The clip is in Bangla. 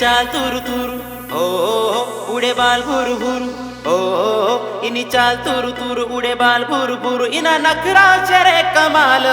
চাল তুরু তুরু। ও, উড়ে বাল ভুরু ভুরু। ও, ইনি চাল তুরু তুরু, উড়ে বাল ভুরু ভুরু। ইনা নখরা চেরে কমাল।